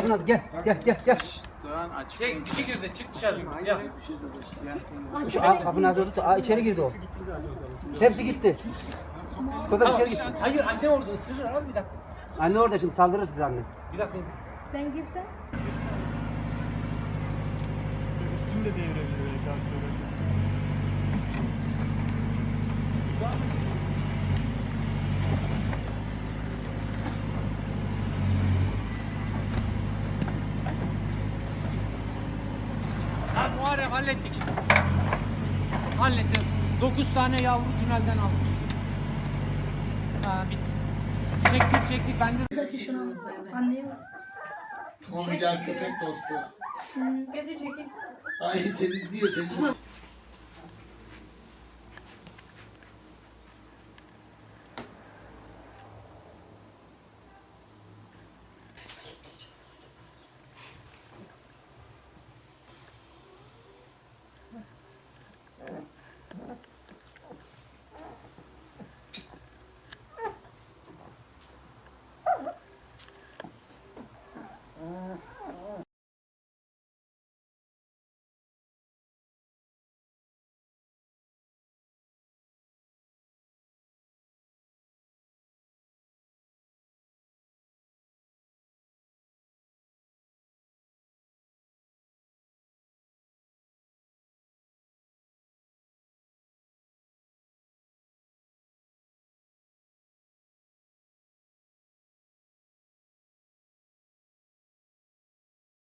kapının ağzı gel gel gel gel. Doğan açık. Çek dişi girdi çık dışarı. Gel. Şu a- kapının ağzı oldu. Aa, içeri girdi o. Hepsi gitti. Köpek Tamam. içeri gitti. Hayır anne orada ısırır abi bir dakika. Anne orada şimdi saldırır size anne. Bir dakika. Ben girsem? Üstünü de devirebilir ekran sonra. Ha Muharrem hallettik. Hallettim. 9 tane yavru tünelden aldık. Ha bitti. Çektik çektik ben de Belki şunu anlayayım. Tommy gel köpek dostu. Getir çekil. Ay temizliyor temizliyor.